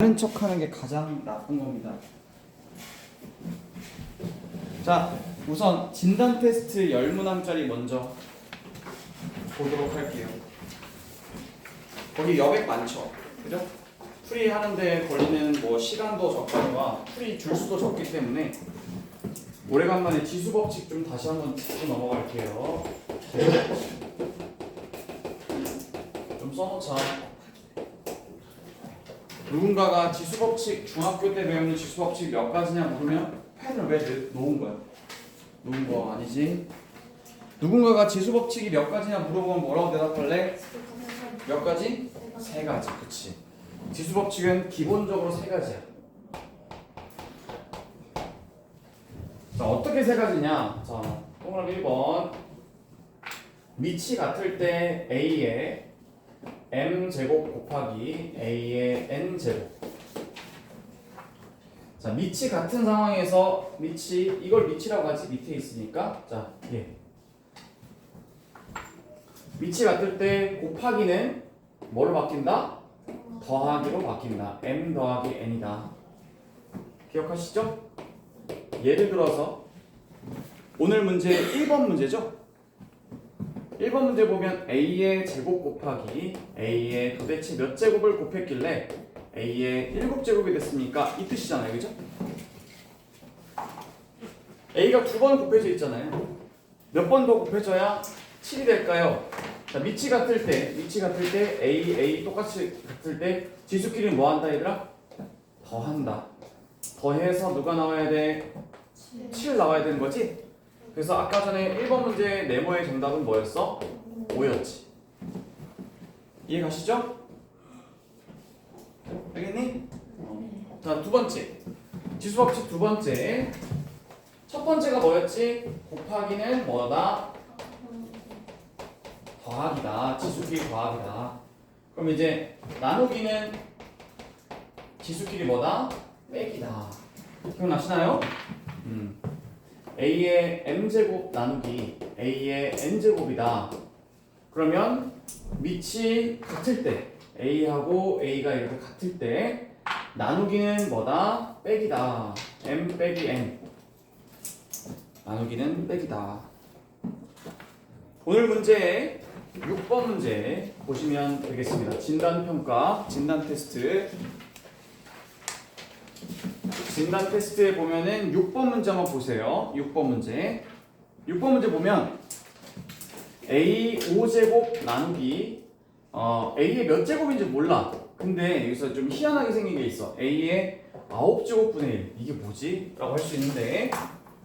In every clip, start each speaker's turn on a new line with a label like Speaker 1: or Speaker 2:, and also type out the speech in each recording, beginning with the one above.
Speaker 1: 하는 척하는 게 가장 나쁜 겁니다. 자, 우선 진단 테스트 열 문항짜리 먼저 보도록 할게요. 거기 여백 많죠, 그죠? 풀이 하는데 걸리는 뭐 시간도 적거니와 풀이 줄수도 적기 때문에 오래간만에 지수 법칙 좀 다시 한번 짚고 넘어갈게요. 좀 써놓자. 누군가가 지수법칙 중학교 때 배우는 지수법칙 몇 가지냐 물으면 펜을 왜 내- 놓은 거야? 놓은 거 아니지? 누군가가 지수법칙이 몇 가지냐 물어보면 뭐라고 대답할래? 몇 가지? 세 가지, 그치? 지수법칙은 기본적으로 세 가지야. 자, 어떻게 세 가지냐? 자, 동그라미 1번. 밑이 같을 때 A의 m 제곱 곱하기 a의 n 제곱. 자 밑이 같은 상황에서 밑이 이걸 밑이라고 하지 밑에 있으니까 자 예. 밑이 같을 때 곱하기는 뭐로 바뀐다? 더하기로 바뀐다. m 더하기 n이다. 기억하시죠? 예를 들어서 오늘 문제 1번 문제죠? 1번 문제 보면 a의 제곱 곱하기 a의 도대체 몇 제곱을 곱했길래 a의 7제곱이 됐습니까? 이 뜻이잖아요. 그죠? a가 두 번 곱해져 있잖아요. 몇 번 더 곱해져야 7이 될까요? 자, 밑이 같을 때, 밑이 같을 때 a, a 똑같이 같을 때 지수끼리 뭐 한다 얘들아? 더한다. 더해서 누가 나와야 돼? 7 나와야 되는 거지? 그래서 아까 전에 1번 문제 네모의 정답은 뭐였어? 5였지. 이해 가시죠? 알겠니? 자, 두 번째. 지수 법칙 두 번째. 첫 번째가 뭐였지? 곱하기는 뭐다? 더하기다. 지수끼리 더하기다. 그럼 이제 나누기는 지수끼리 뭐다? 빼기다. 기억나시나요? 음. A의 m제곱 나누기 a의 n제곱이다. 그러면 밑이 같을 때 a하고 a가 이렇게 같을 때 나누기는 뭐다? 빼기다. m 빼기 n 나누기는 빼기다. 오늘 문제 6번 문제 보시면 되겠습니다. 진단평가, 진단 테스트 진단 테스트에 보면은 6번 문제 한번 보세요. 6번 문제. 6번 문제 보면 a 5제곱 나누기 어, a의 몇 제곱인지 몰라. 근데 여기서 좀 희한하게 생긴 게 있어. a의 9제곱분의 1. 이게 뭐지? 라고 할 수 있는데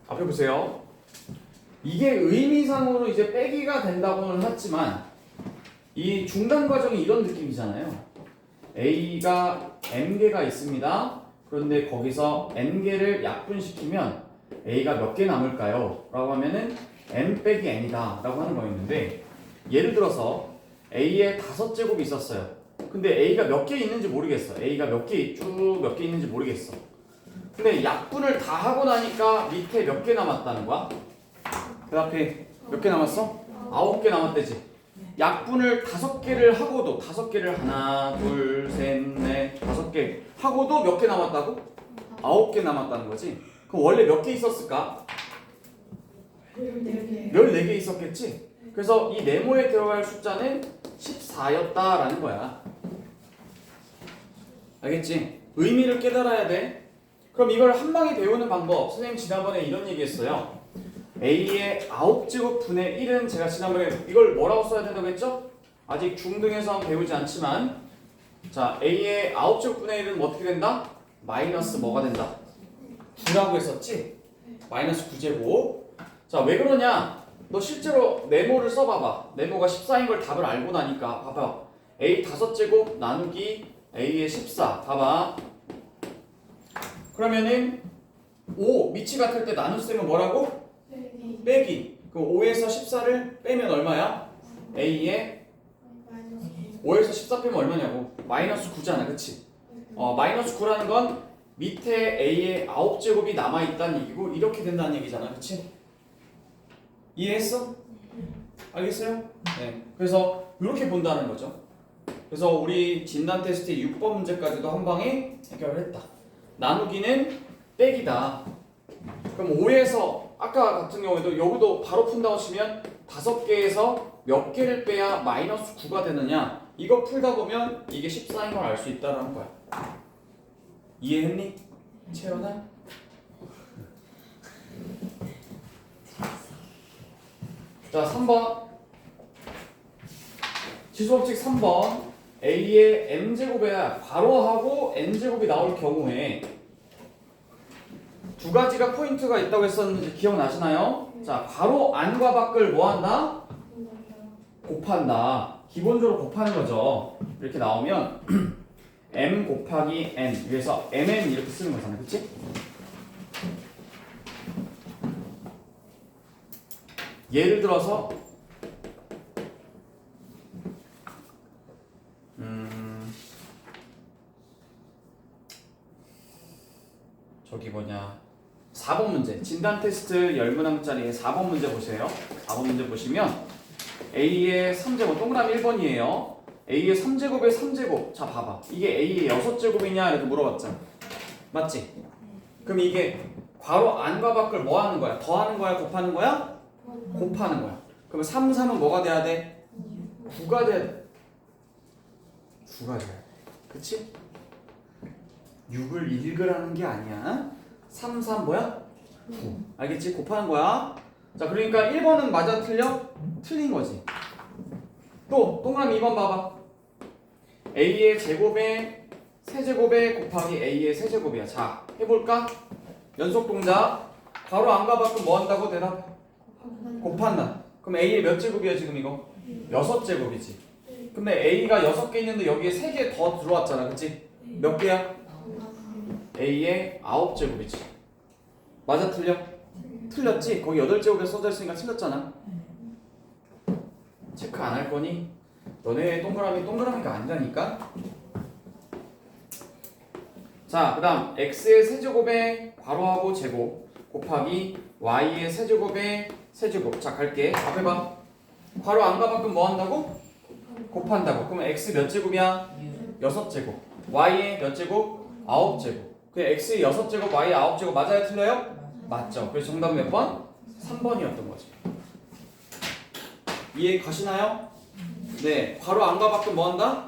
Speaker 1: 앞에 보세요. 이게 의미상으로 이제 빼기가 된다고는 했지만 이 중간 과정이 이런 느낌이잖아요. a가 m개가 있습니다. 그런데 거기서 n개를 약분시키면 a가 몇 개 남을까요? 라고 하면은 n 빼기 n이다 라고 하는 거였는데 예를 들어서 a에 다섯 제곱이 있었어요. 근데 a가 몇 개 있는지 모르겠어. a가 몇 개 쭉 몇 개 있는지 모르겠어. 근데 약분을 다 하고 나니까 밑에 몇 개 남았다는 거야? 그 앞에 몇 개 남았어? 아홉 개 남았대지. 약분을 다섯 개를 하고도 다섯 개를 하나, 둘, 셋, 넷, 다섯 개 하고도 몇 개 남았다고? 아홉 개 남았다는 거지. 그럼 원래 몇 개 있었을까? 14개 있었겠지? 그래서 이 네모에 들어갈 숫자는 14였다라는 거야. 알겠지? 의미를 깨달아야 돼. 그럼 이걸 한 방에 배우는 방법. 선생님 지난번에 이런 얘기 했어요. A의 9제곱 분의 1은 제가 지난번에 이걸 뭐라고 써야 된다고 했죠? 아직 중등에서 배우지 않지만 자 a의 9제곱 분의 1은 어떻게 된다? 마이너스 뭐가 된다? 9라고 했었지? 마이너스 9제곱 자왜 그러냐? 너 실제로 네모를 써봐봐 네모가 14인 걸 답을 알고 나니까 봐봐 a 5제곱 나누기 a의 14 봐봐 그러면은 5 밑이 같을 때 나눗셈은 뭐라고? 빼기. 그 5에서 14를 빼면 얼마야? A의 5에서 14 빼면 얼마냐고? 마이너스 9잖아, 그치? 어, 마이너스 9라는 건 밑에 A의 9제곱이 남아있다는 얘기고 이렇게 된다는 얘기잖아, 그치? 이해했어? 알겠어요? 네. 그래서 이렇게 본다는 거죠. 그래서 우리 진단 테스트 6번 문제까지도 한 방에 해결을 했다. 나누기는 빼기다. 그럼 5에서 아까 같은 경우에도 여기도 바로 푼다고 치면 다섯 개에서 몇 개를 빼야 마이너스 9가 되느냐 이거 풀다 보면 이게 14인 걸 알 수 있다라는 거야. 이해했니? 채연아? 자, 3번. 지수법칙 3번. A의 m제곱에 괄호하고 n제곱이 나올 경우에 두 가지가 포인트가 있다고 했었는지 기억나시나요? 자, 괄호 안과 밖을 뭐 한다? 곱한다. 기본적으로 곱하는 거죠. 이렇게 나오면 m 곱하기 n 위에서 mn 이렇게 쓰는 거잖아요. 그치? 예를 들어서 음 저기 뭐냐 4번 문제 진단 테스트 10문항짜리 4번 문제 보세요 4번 문제 보시면 A의 3제곱 동그라미 1번이에요 A의 3제곱의 3제곱 자 봐봐 이게 A의 6제곱이냐 이렇게 물어봤잖아 맞지? 그럼 이게 괄호 안과 밖을 뭐 하는 거야? 더하는 거야? 곱하는 거야? 곱하는 거야. 그러면 3, 3은 뭐가 돼야 돼? 9가 돼야 돼. 9가 돼야 돼. 그치? 6을 읽으라는 게 아니야. 3, 3 뭐야? 9. 알겠지? 곱하는 거야. 자, 그러니까 1번은 맞아 틀려? 틀린 거지. 또 동그라미 2번 봐봐. A의 제곱에 세제곱에 곱하기 A의 세제곱이야. 자, 해볼까? 연속 동작. 바로 안과 밖은 뭐 한다고 대답해? 곱한다. 그럼 A의 몇 제곱이야 지금 이거? 여섯 제곱이지. 근데 A가 여섯 개 있는데 여기에 세 개 더 들어왔잖아, 그치? 몇 개야? A의 아홉 제곱이지. 맞아 틀려? 틀렸지? 거기 여덟 제곱에 써져 있으니까 틀렸잖아. 체크 안 할 거니? 너네 동그라미 동그라미가 아니라니까? 자, 그 다음 x의 세제곱에 괄호하고 제곱 곱하기 y의 세제곱에 세제곱 자 갈게 앞에 봐 괄호 안과 밖은 뭐 한다고? 곱한다고 그러면 x 몇 제곱이야? 여섯 제곱 y의 몇 제곱? 아홉 제곱 그 x의 여섯 제곱 y의 아홉 제곱 맞아요 틀려요? 맞죠 그래서 정답은 몇 번? 3번이었던 거지 이해 가시나요? 네 괄호 안과 밖은 뭐 한다?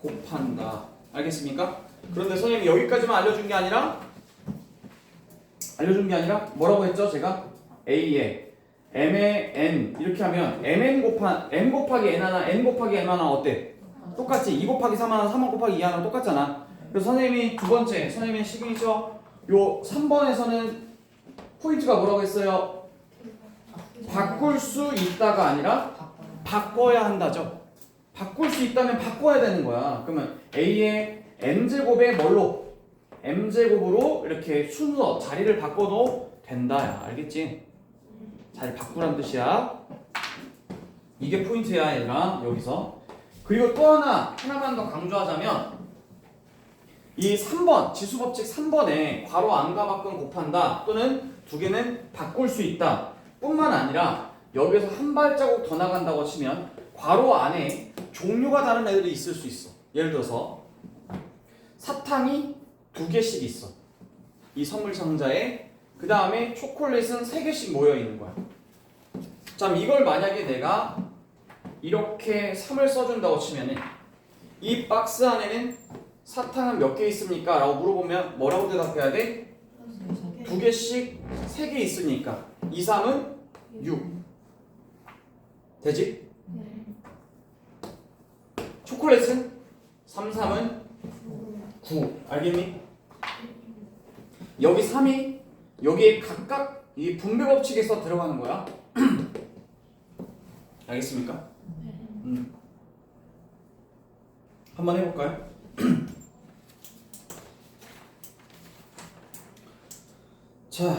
Speaker 1: 곱한다 알겠습니까? 그런데 선생님이 여기까지만 알려준 게 아니라 알려준 게 아니라 뭐라고 했죠 제가? A에 M에 N 이렇게 하면 Mn 곱한 M 곱하기 N 하나 N 곱하기 M 하나 어때? 똑같지 2 곱하기 3 하나 3 곱하기 2 하나 똑같잖아 그래서 선생님이 두 번째 선생님의 시그니처 요 3번에서는 포인트가 뭐라고 했어요? 바꿀 수 있다가 아니라 바꿔야 한다죠. 바꿀 수 있다면 바꿔야 되는 거야. 그러면 A의 M제곱에 뭘로? M제곱으로 이렇게 순서 자리를 바꿔도 된다야. 알겠지? 자리 바꾸란 뜻이야. 이게 포인트야 얘들아. 여기서. 그리고 또 하나 하나만 더 강조하자면 이 3번 지수 법칙 3번에 괄호 안과 밖은 곱한다 또는 두 개는 바꿀 수 있다 뿐만 아니라 여기서 한 발자국 더 나간다고 치면 괄호 안에 종류가 다른 애들이 있을 수 있어 예를 들어서 사탕이 두 개씩 있어. 이 선물 상자에 그 다음에 초콜릿은 세 개씩 모여 있는 거야. 자, 그럼 이걸 만약에 내가 이렇게 3을 써준다고 치면은 이 박스 안에는 사탕은 몇 개 있습니까? 라고 물어보면 뭐라고 대답해야 돼? 두 개씩 세 개 있으니까 2, 3은 6 되지? 초콜릿은 3, 3은 9 알겠니? 여기 3이 여기에 각각 이 분배 법칙에서 들어가는 거야. 알겠습니까? 음. 한번 해볼까요? 자,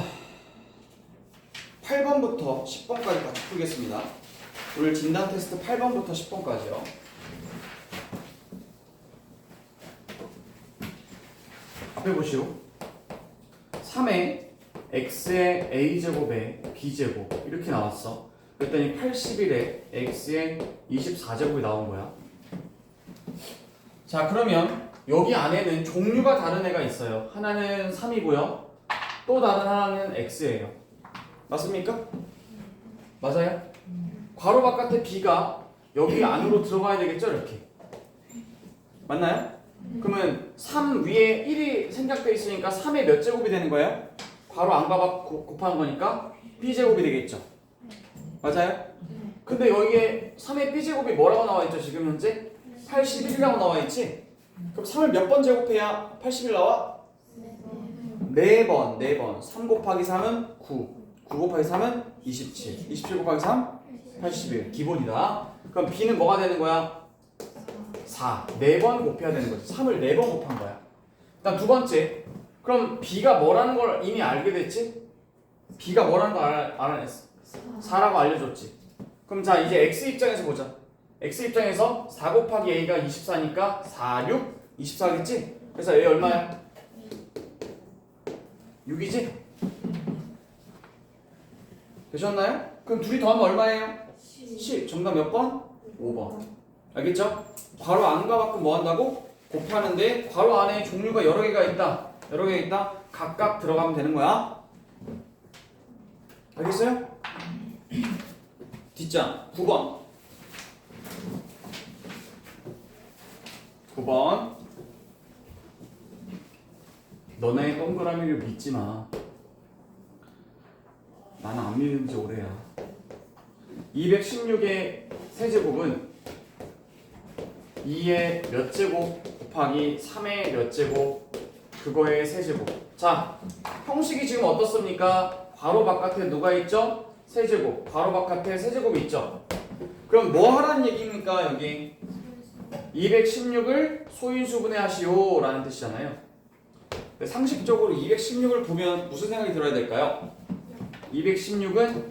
Speaker 1: 8번부터 10번까지 같이 풀겠습니다. 오늘 진단 테스트 8번부터 10번까지요. 앞에 보시오. 3에 x의 a제곱에 b제곱 이렇게 나왔어. 그랬더니 81에 x의 24제곱이 나온 거야. 자 그러면 여기 안에는 종류가 다른 애가 있어요. 하나는 3이고요. 또 다른 하나는 x예요. 맞습니까? 맞아요? 괄호 바깥에 b가 여기 안으로 들어가야 되겠죠 이렇게. 맞나요? 그러면 3 위에 1이 생략돼 있으니까 3의 몇 제곱이 되는 거예요? 괄호 안과 밖 곱- 곱하는 거니까 b 제곱이 되겠죠. 맞아요? 근데 여기에 3의 b 제곱이 뭐라고 나와 있죠 지금 현재? 81이라고 나와 있지? 그럼 3을 몇 번 제곱해야 81 나와? 네 번, 네 번. 3 곱하기 3은 9. 9 곱하기 3은 27. 27 곱하기 3? 81. 기본이다. 그럼 b는 뭐가 되는 거야? 4. 네번 곱해야 되는 거지. 3을 네번 곱한 거야. 일단 두 번째. 그럼 b가 뭐라는 걸 이미 알게 됐지? b가 뭐라는 걸 알, 알아냈어. 4라고 알려줬지. 그럼 자 이제 x 입장에서 보자. x 입장에서 4 곱하기 a가 24니까 4, 6, 24겠지? 그래서 a 얼마야? 6이지? 되셨나요? 그럼 둘이 더하면 얼마예요? 10. 정답 몇 번? 5번. 알겠죠? 괄호 안과 밖은 뭐 한다고? 곱하는데 괄호 안에 종류가 여러 개가 있다. 여러 개 있다. 각각 들어가면 되는 거야. 알겠어요? 뒷장 9번. 9번. 너네 동그라미를 믿지 마. 나는 안 믿은 지 오래야. 216의 세제곱은 2의 몇 제곱 곱하기 3의 몇 제곱 그거의 세제곱. 자, 형식이 지금 어떻습니까? 괄호 바깥에 누가 있죠? 세제곱. 괄호 바깥에 세제곱이 있죠. 그럼 뭐 하라는 얘기입니까? 여기 216을 소인수분해 하시오 라는 뜻이잖아요. 근데 상식적으로 216을 보면 무슨 생각이 들어야 될까요? 216은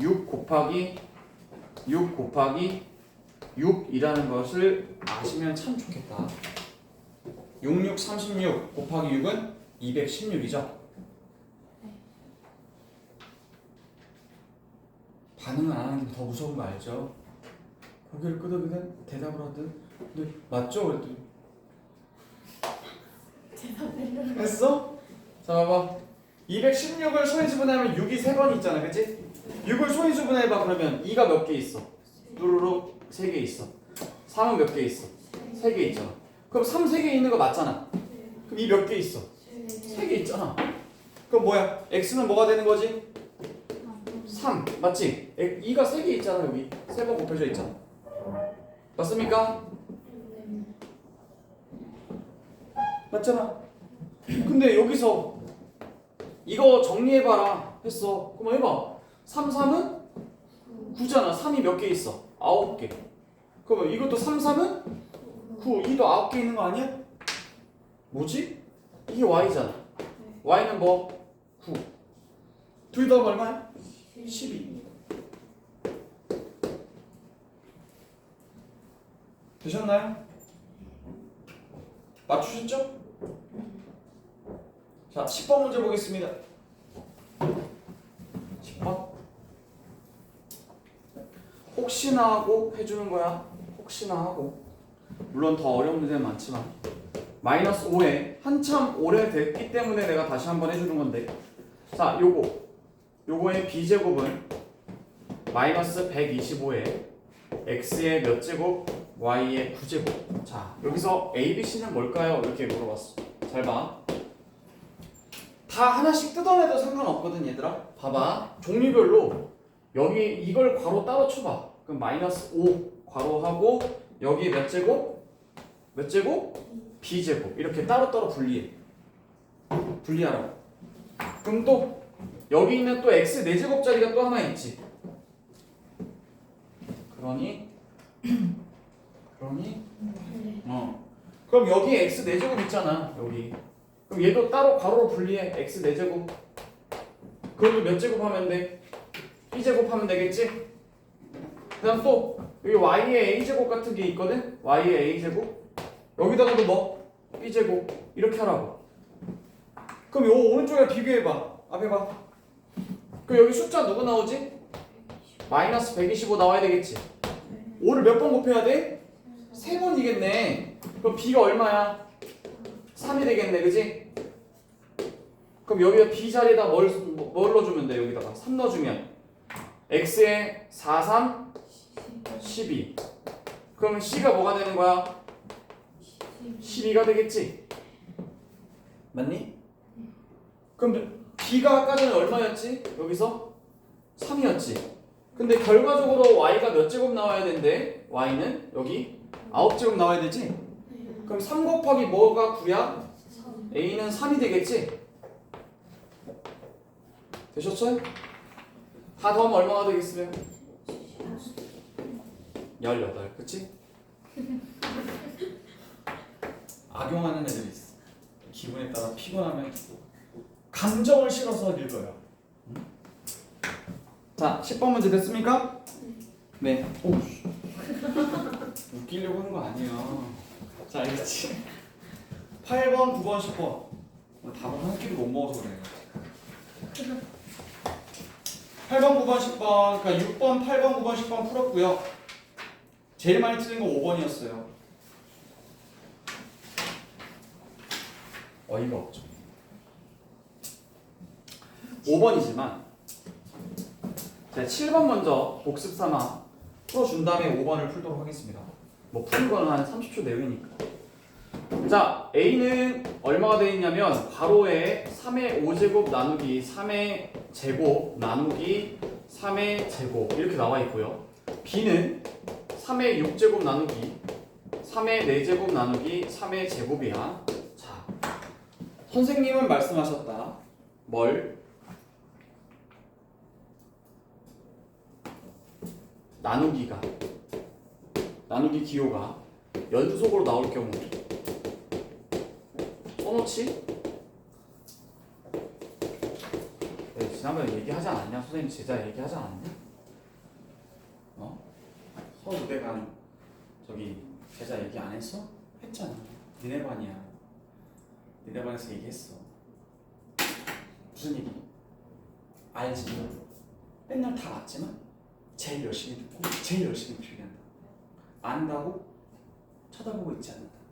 Speaker 1: 6 곱하기 6 곱하기 6이라는 것을 아시면 참 좋겠다. 66, 36 곱하기 6은 216이죠. 반응을 안 하는 게 더 무서운 거 알죠? 고개를 끄덕이든 대답을 하든 근데 맞죠? 그랬더니 했어? 자 봐봐 216을 소인수분해하면 6이 3번 있잖아 그치? 6을 소인수분해해봐 그러면 2가 몇 개 있어? 뚜루룩 3개 있어 3은 몇 개 있어? 3개 있잖아 그럼 3 3개 있는 거 맞잖아 그럼 2 몇 개 있어? 3개 있잖아 그럼 뭐야? x는 뭐가 되는 거지? 3 맞지? 2가 3개 있잖아 여기 3번 곱해져 있잖아 맞습니까? 맞잖아 근데 여기서 이거 정리해봐라 했어 그럼 해봐 3, 3은 9잖아 3이 몇 개 있어? 9개 그러면 이것도 3, 3은 9 2도 9개 있는 거 아니야? 뭐지? 이게 y잖아 y는 뭐? 9둘다 얼마야? 12 되셨나요? 맞추셨죠? 자, 10번 문제 보겠습니다. 10번. 혹시나 하고 해주는 거야. 혹시나 하고. 물론 더 어려운 문제는 많지만. 마이너스 5에 한참 오래됐기 때문에 내가 다시 한번 해주는 건데. 자, 요거. 요거의 b제곱은 마이너스 125에 x의 몇 제곱, y의 9제곱. 자, 여기서 a, b, c는 뭘까요? 이렇게 물어봤어. 잘 봐. 다 하나씩 뜯어내도 상관없거든 얘들아. 봐봐. 종류별로 여기 이걸 괄호 따로 쳐봐. 그럼 마이너스 5 괄호하고 여기 몇 제곱? 몇 제곱? b제곱. 이렇게 따로따로 분리해. 분리하라고 그럼 또 여기 있는 또 x 4제곱짜리가 또 하나 있지. 그러니? 그러니? 어. 그럼 여기 x 4제곱 있잖아 여기 그럼 얘도 따로 가로로 분리해 x 4제곱 그러면 몇 제곱 하면 돼? b제곱 하면 되겠지? 그 다음 또 여기 y의 a제곱 같은 게 있거든? y의 a제곱 여기다가도 뭐? b제곱 이렇게 하라고 그럼 요 오른쪽에 비교해봐 앞에 봐 그럼 여기 숫자 누구 나오지? 마이너스 125 나와야 되겠지 5를 몇 번 곱해야 돼? 세 번이겠네. 그럼 b가 얼마야? 3이 되겠네, 그지? 그럼 여기다 b 자리에다 뭘, 뭘 넣어주면 돼? 여기다가 3 넣어주면 x에 4, 3, 12. 그럼 c가 뭐가 되는 거야? 12가 되겠지? 맞니? 그럼 b가 아까 전에 얼마였지? 여기서 3이었지. 근데 결과적으로 y가 몇 제곱 나와야 된대? y는 여기 9제곱 나와야 되지? 그럼 3 곱하기 뭐가 9야? a는 3이 되겠지? 되셨어요? 다 더하면 얼마가 되겠어요? 18 그치? 악용하는 애들이 있어 기분에 따라 피곤하면 감정을 실어서 읽어요 응? 자 10번 문제 됐습니까? 네 오, 씨. 웃기려고 하는 거 아니에요 자 알겠지? 8번, 9번, 10번 오늘 답을 한 끼도 못 먹어서 그래 8번, 9번, 10번 그러니까 6번, 8번, 9번, 10번 풀었고요. 제일 많이 틀린 거 5번이었어요. 어이가 없죠. 5번이지만 제가 7번 먼저 복습 삼아 풀어준 다음에 5번을 풀도록 하겠습니다. 뭐 푸는 거는 한 30초 내외니까 자 A는 얼마가 되어 있냐면 괄호에 3의 5제곱 나누기 3의 제곱 나누기 3의 제곱 이렇게 나와 있고요. B는 3의 6제곱 나누기 3의 4제곱 나누기 3의 제곱이야. 자 선생님은 말씀하셨다. 뭘? 나누기가 나누기 기호가 연속으로 나올 경우 써놓지? 네, 지난번에 얘기하지 않았냐? 선생님 제자 얘기하지 않았냐? 어? 서울대간 저기 제자 얘기 안 했어? 했잖아 니네 반이야 니네 반에서 얘기했어 무슨 얘기? 알지? 맨날 다 맞지만 제일 열심히 듣고 제일 열심히 필기한다 안다고 쳐다보고 있지 않는다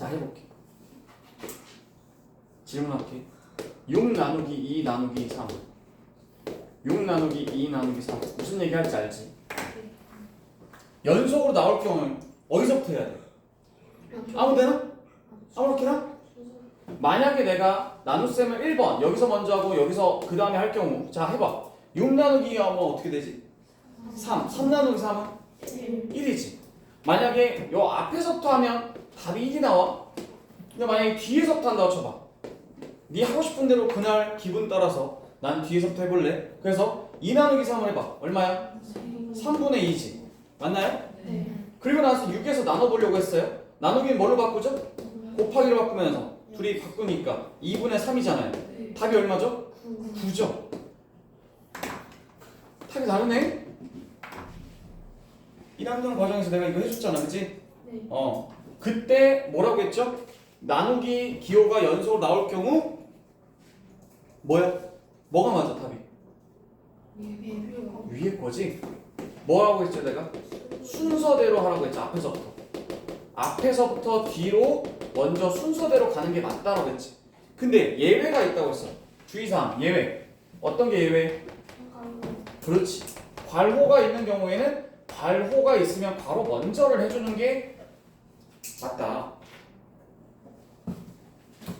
Speaker 1: 자 해볼게 질문할게 6 나누기 2 나누기 3 6 나누기 2 나누기 3 무슨 얘기 할지 알지? 연속으로 나올 경우는 어디서부터 해야 돼? 아무 데나? 아무렇게나? 만약에 내가 나눗셈을 1번 여기서 먼저 하고 여기서 그 다음에 할 경우 자 해봐 6 나누기 2 하면 어떻게 되지? 3 3 나누기 3은 1이지 만약에 요 앞에서부터 하면 답이 1이 나와. 근데 만약에 뒤에서부터 한다고 쳐봐. 네 하고 싶은 대로 그날 기분 따라서 난 뒤에서부터 해볼래? 그래서 2 나누기 3을 해봐. 얼마야? 3분의 2지. 맞나요? 그리고 나서 6에서 나눠보려고 했어요. 나누기는 뭘로 바꾸죠? 곱하기로 바꾸면서. 둘이 바꾸니까 2분의 3이잖아요. 답이 얼마죠? 9 죠. 답이 다르네. 1학년 과정에서 내가 이거 해줬잖아 그치? 어 그때 뭐라고 했죠? 나누기 기호가 연속으로 나올 경우 뭐야? 뭐가 맞아 답이? 위에 거지? 뭐라고 했죠 내가? 순서대로 하라고 했죠 앞에서부터 앞에서부터 뒤로 먼저 순서대로 가는 게 맞다라고 했지 근데 예외가 있다고 했어 주의사항 예외 어떤 게 예외? 그렇지 괄호가 있는 경우에는 괄호가 있으면 바로 먼저를 해주는 게 맞다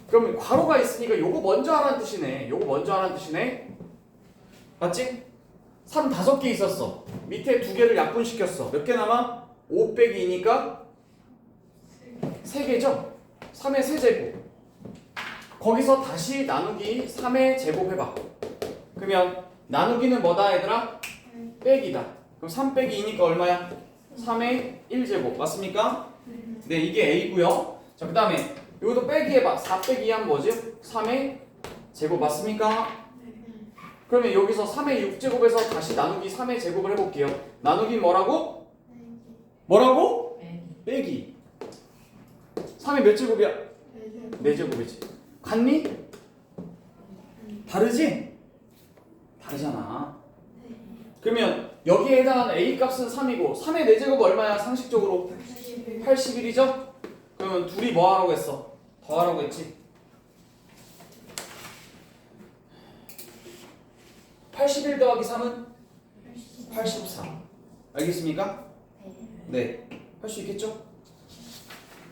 Speaker 1: 그럼 괄호가 있으니까 요거 먼저 하라는 뜻이네 요거 먼저 하라는 뜻이네 맞지? 3 다섯 개 있었어 밑에 두 개를 약분시켰어 몇 개 남아? 5 빼기 2니까 3개죠? 3의 세제곱 거기서 다시 나누기 3의 제곱 해봐 그러면 나누기는 뭐다 얘들아? 빼기다 그럼 3 빼기 2니까 얼마야? 3의 1제곱 맞습니까? 네 이게 A고요 자 그 다음에 이것도 빼기 해봐 4 빼기 2 하면 뭐지? 3의 제곱 맞습니까? 그러면 여기서 3의 6제곱에서 다시 나누기 3의 제곱을 해볼게요 나누기 뭐라고? 뭐라고? 빼기 3의 몇 제곱이야? 4제곱이지 같니? 다르지? 다르잖아 그러면 여기에 해당하는 a 값은 3이고 3의 4제곱 얼마야 상식적으로 81이죠? 그러면 둘이 뭐 하라고 했어? 더 하라고 했지? 81 더하기 3은 84 알겠습니까? 네, 할 수 있겠죠?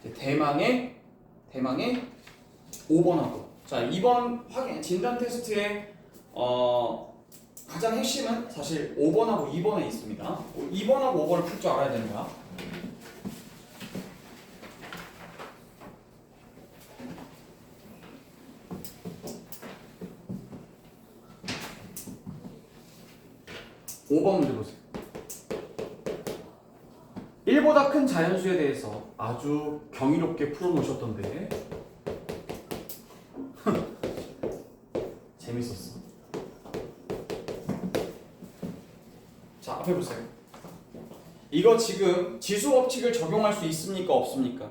Speaker 1: 이제 대망의 대망의 5번하고 자 2번 확인 진단 테스트의 어, 가장 핵심은 사실 5번하고 2번에 있습니다. 2번하고 5번을 풀 줄 알아야 되는 거야. (5번) 문제 보세요. 1보다 큰 자연수에 대해서 아주 경이롭게 풀어놓으셨던데 재밌었어. 자, 앞에 보세요. 이거 지금 지수 법칙을 적용할 수 있습니까? 없습니까?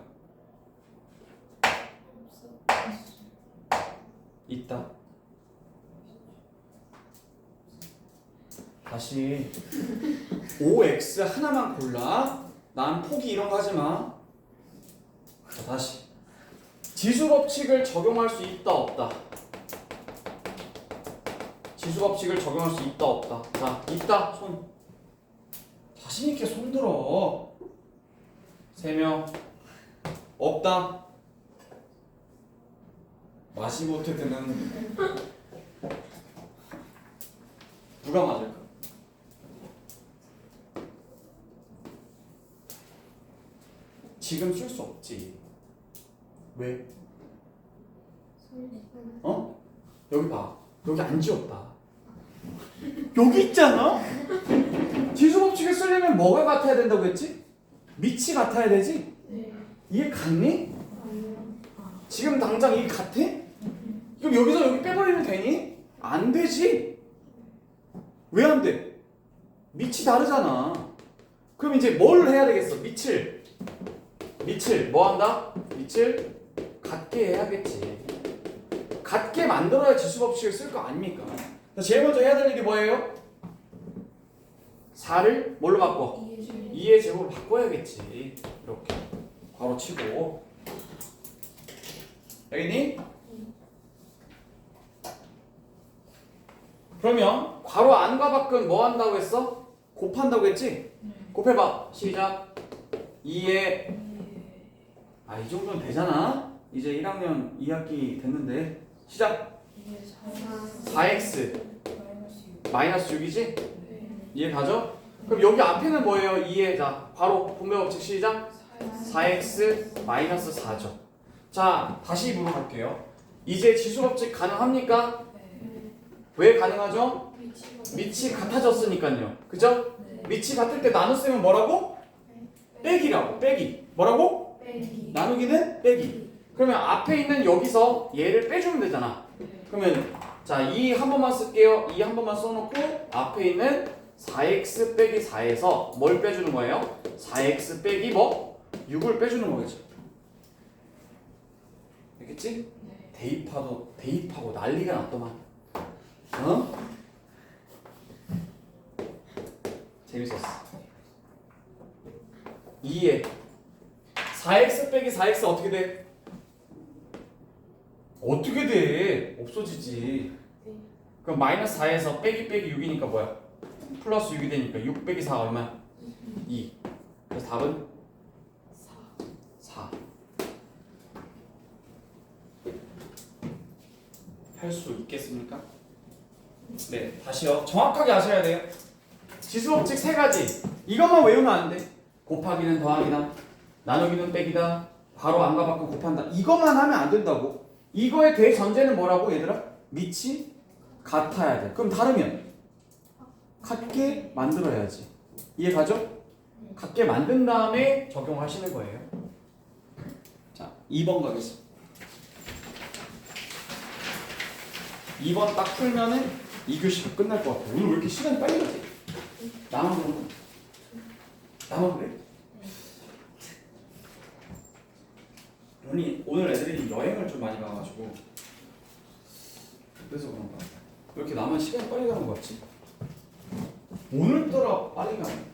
Speaker 1: 있다. 다시 5x 하나만 골라. 난 포기 이런 거 하지 마. 자, 다시. 지수 법칙을 적용할 수 있다 없다. 지수 법칙을 적용할 수 있다 없다. 자, 있다. 손. 자신 있게 손 들어. 세 명. 없다. 마지못해 드는 누가 맞을까? 지금 쓸 수 없지. 왜? 어? 여기 봐. 여기 안 지웠다. 여기 있잖아. 지수 법칙을 쓰려면 뭐가 같아야 된다고 했지? 밑이 같아야 되지? 이게 같니? 지금 당장 이게 같아? 그럼 여기서 여기 빼버리면 되니? 안 되지. 왜 안 돼? 밑이 다르잖아. 그럼 이제 뭘 해야 되겠어? 밑을 밑을 뭐 한다? 밑을 같게 해야겠지. 같게 만들어야 지수 법칙을 쓸 거 아닙니까? 자, 제일 먼저 해야 될 일이 뭐예요? 4를 뭘로 바꿔? 2의 제곱으로 바꿔야겠지. 이렇게 괄호 치고 알겠니? 그러면 괄호 안과 밖은 뭐 한다고 했어? 곱한다고 했지? 곱해봐. 시작. 2의 아 이 정도는 되잖아. 이제 1학년 2학기 됐는데 시작. 4x 마이너스 6이지? 이해 가죠? 그럼 여기 앞에는 뭐예요? 2에 자 바로 분배 법칙 시작. 4x 마이너스 4죠. 자 다시 물어볼게요. 이제 지수 법칙 가능합니까? 왜 가능하죠? 밑이 같아졌으니까요. 그죠? 밑이 같을 때 쓰면 뭐라고? 빼기라고. 빼기. 뭐라고? 나누기는 빼기. 그러면 앞에 있는 여기서 얘를 빼주면 되잖아. 그러면 자, 이 한 번만 쓸게요. 이 한 번만 써놓고 앞에 있는 4x 빼기 4에서 뭘 빼주는 거예요? 4x 빼기 뭐? 6을 빼주는 거겠죠. 알겠지? 대입하고 대입하고 난리가 났더만. 어? 재밌었어. 2에 4x 빼기 4x 어떻게 돼? 어떻게 돼? 없어지지. 그럼 마이너스 4에서 빼기 빼기 6이니까 뭐야? 플러스 6이 되니까 6 빼기 4 얼마? 2. 그래서 답은 4. 할수 있겠습니까? 네, 다시요. 정확하게 아셔야 돼요. 지수 법칙 세 가지. 이것만 외우면 안 돼. 곱하기는 더하기다. 나누기는 빼기다. 바로 안과 밖은 곱한다. 이것만 하면 안 된다고. 이거의 대전제는 뭐라고 얘들아? 밑이 같아야 돼. 그럼 다르면 같게 만들어야지. 이해 가죠? 같게 만든 다음에 적용하시는 거예요. 자, 2번 가겠습니다. 2번 딱 풀면은 2교시가 끝날 것 같아. 오늘 왜 이렇게 시간이 빨리 가지? 나만 그런 거? 나만 그래? 오늘 오늘 애들이 여행을 좀 많이 가가지고 그래서 그런가? 왜 이렇게 나만 시간이 빨리 가는 것 같지? 오늘따라 빨리 가네.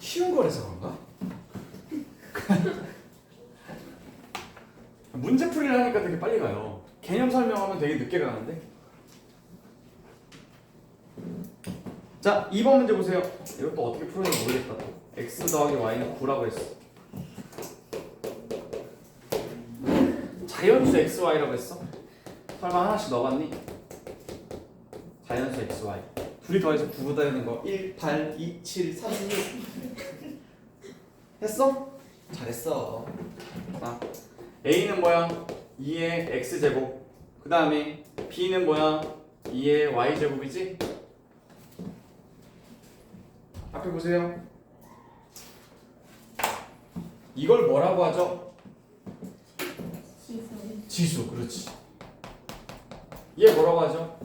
Speaker 1: 쉬운 거라서 그런가? 문제 풀이를 하니까 되게 빨리 가요. 개념 설명하면 되게 늦게 가는데. 자, 2번 문제 보세요. 이것도 어떻게 풀었는지 모르겠다. 또. x 더하기 y는 9라고 했어. 자연수 x, y라고 했어? 설마 하나씩 넣어봤니? 자연수 x, y. 둘이 더해서 9 되는 거 1, 8, 2, 7, 3, 6 했어? 잘했어 자, A는 뭐야? 2의 X제곱 그 다음에 B는 뭐야? 2의 Y제곱이지? 앞에 보세요 이걸 뭐라고 하죠? 지수 그렇지 얘 뭐라고 하죠?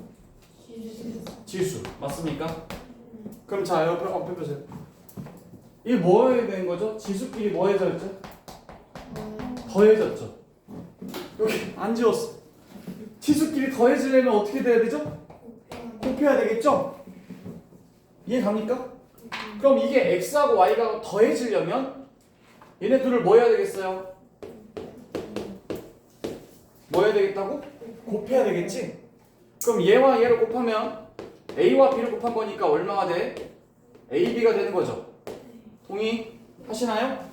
Speaker 1: 지수 맞습니까? 그럼 자 옆에 앞에 보세요. 이게 뭐에 된 거죠? 지수끼리 뭐 해졌죠? 더해졌죠. 여기 안 지웠어. 지수끼리 더해지려면 어떻게 돼야 되죠? 곱해야 되겠죠? 이해 갑니까? 그럼 이게 x하고 y가 더해지려면 얘네 둘을 뭐 해야 되겠어요? 뭐 해야 되겠다고? 곱해야 되겠지? 그럼 얘와 얘를 곱하면 A와 B를 곱한 거니까 얼마가 돼? AB가 되는 거죠. 동의 하시나요?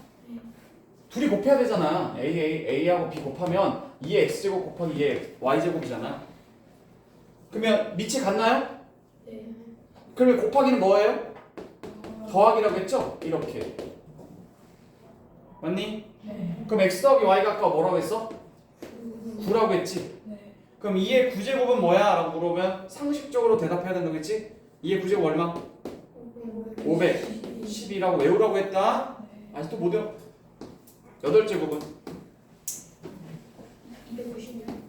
Speaker 1: 둘이 곱해야 되잖아. A, A, A하고 B 곱하면 2의 X제곱 곱하기 2의 Y제곱이잖아. 그러면 밑이 같나요?
Speaker 2: 네
Speaker 1: 그러면 곱하기는 뭐예요? 더하기라고 했죠? 이렇게. 맞니?
Speaker 2: 네
Speaker 1: 그럼 X 더하기 Y가 아까 뭐라고 했어? 9라고 했지?
Speaker 2: 네.
Speaker 1: 그럼 2의 9제곱은 뭐야? 라고 물어보면 상식적으로 대답해야 된다고 했지? 2의 9제곱 얼마? 500 10이라고 외우라고 했다? 아직도 못 외워. 8제곱은?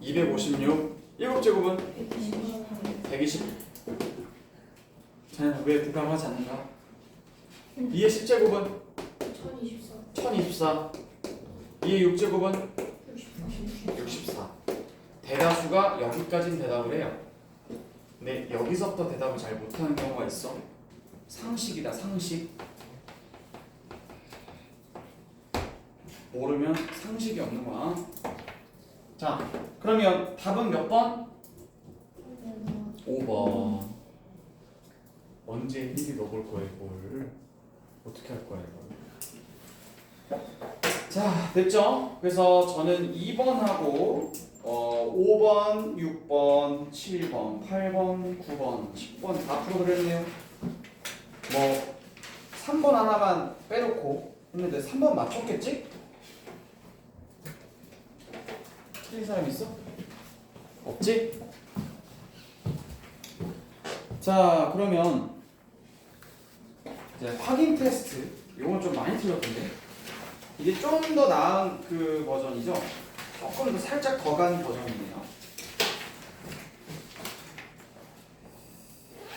Speaker 2: 256
Speaker 1: 256 7제곱은?
Speaker 2: 120
Speaker 1: 120 자네 왜 대답하지 않는가? 2의 10제곱은?
Speaker 2: 1024
Speaker 1: 1024 2의 6제곱은?
Speaker 2: 64
Speaker 1: 64 대다수가 여기까지는 대답을 해요. 근데 여기서부터 대답을 잘 못하는 경우가 있어. 상식이다 상식. 모르면 상식이 없는 거야. 자 그러면 답은 몇 번? 5번. 언제 일일이 넣어볼 거야 이걸? 어떻게 할 거야 이걸? 자 됐죠? 그래서 저는 2번하고 어, 5번, 6번, 7번, 8번, 9번, 10번 다 풀어드렸네요 뭐 3번 하나만 빼놓고 했는데 3번 맞췄겠지? 틀린 사람 있어? 없지? 자 그러면 이제 확인 테스트 이건 좀 많이 틀렸던데 이게 좀 더 나은 그 버전이죠 조금 더 살짝 더 간 버전이네요.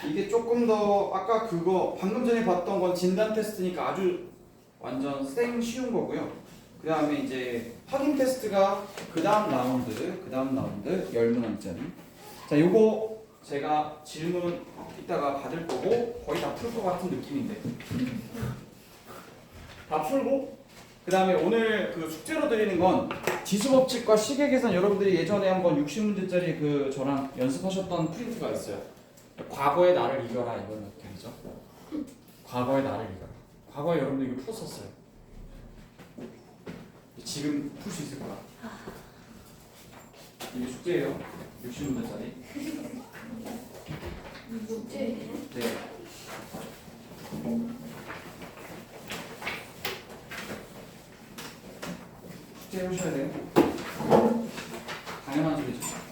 Speaker 1: 이게 조금 더 아까 그거 방금 전에 봤던 건 진단 테스트니까 아주 완전 생 쉬운 거고요. 그 다음에 이제 확인 테스트가 그 다음 라운드 그 다음 라운드 10문항짜리 자 요거 제가 질문 이따가 받을 거고 거의 다 풀 것 같은 느낌인데. 다 풀고 그 다음에 오늘 그 숙제로 드리는 건 지수법칙과 시계 계산. 여러분들이 예전에 한번 60문제짜리 그 저랑 연습하셨던 프린트가 있어요. 과거의 나를 이겨라 이런 느낌이죠? 과거의 나를 이겨라. 과거에 여러분들 이거 풀었었어요. 지금 풀 수 있을 거야. 이게 숙제예요. 60문제짜리.
Speaker 2: 숙제
Speaker 1: 네. 숙제 해보셔야 돼요. 당연한 소리죠.